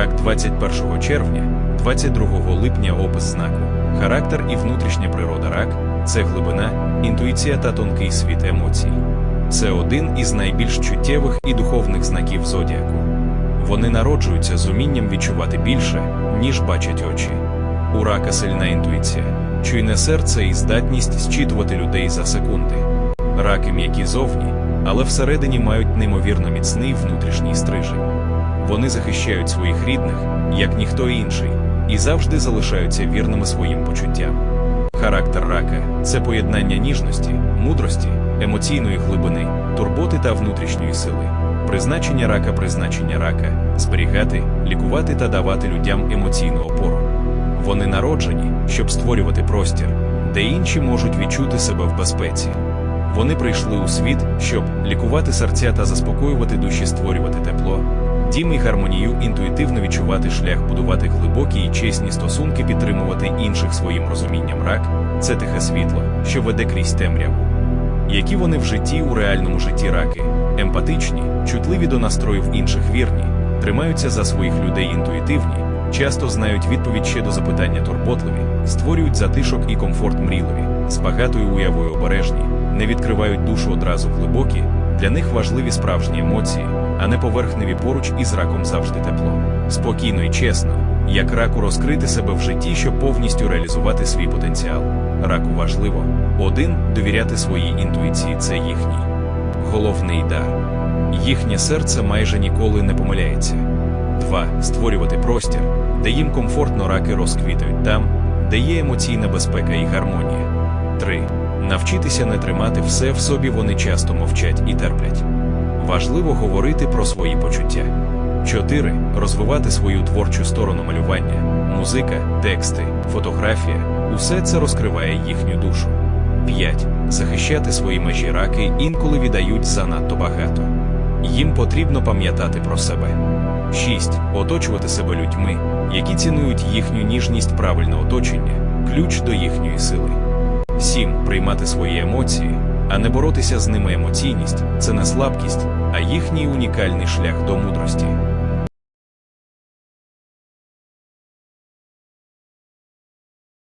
Рак 21 червня, 22 липня опис знаку. Характер і внутрішня природа рак це глибина, інтуїція та тонкий світ емоцій. Це один із найбільш чуттєвих і духовних знаків зодіаку. Вони народжуються з умінням відчувати більше, ніж бачать очі. У рака сильна інтуїція, чуйне серце і здатність зчитувати людей за секунди. Раки м'які зовні, але всередині мають неймовірно міцний внутрішній стрижень. Вони захищають своїх рідних, як ніхто інший, і завжди залишаються вірними своїм почуттям. Характер рака це поєднання ніжності, мудрості, емоційної глибини, турботи та внутрішньої сили. Призначення рака призначення рака зберігати, лікувати та давати людям емоційну опору. Вони народжені, щоб створювати простір, де інші можуть відчути себе в безпеці. Вони прийшли у світ, щоб лікувати серця та заспокоювати душі, створювати тепло, дім і гармонію, інтуїтивно відчувати шлях, будувати глибокі і чесні стосунки, підтримувати інших своїм розумінням. Рак це тихе світло, що веде крізь темряву. Які вони в житті у реальному житті раки, емпатичні, чутливі до настроїв інших вірні, тримаються за своїх людей інтуїтивні, часто знають відповідь ще до запитання турботливі, створюють затишок і комфорт мрійливі, з багатою уявою обережні, не відкривають душу одразу глибокі, для них важливі справжні емоції, а не поверхневі поруч із раком завжди тепло. Спокійно і чесно, як раку розкрити себе в житті, щоб повністю реалізувати свій потенціал. Раку важливо один довіряти своїй інтуїції це їхній головний дар. Їхнє серце майже ніколи не помиляється. 2. Створювати простір, де їм комфортно раки розквітають там, де є емоційна безпека і гармонія. 3. Навчитися не тримати все в собі, вони часто мовчать і терплять. Важливо говорити про свої почуття. 4. Розвивати свою творчу сторону малювання, музика, тексти, фотографія усе це розкриває їхню душу. 5. Захищати свої межі раки інколи віддають занадто багато. Їм потрібно пам'ятати про себе. 6. Оточувати себе людьми, які цінують їхню ніжність правильне оточення, ключ до їхньої сили. 7. Приймати свої емоції, а не боротися з ними емоційність це не слабкість, а їхній унікальний шлях до мудрості.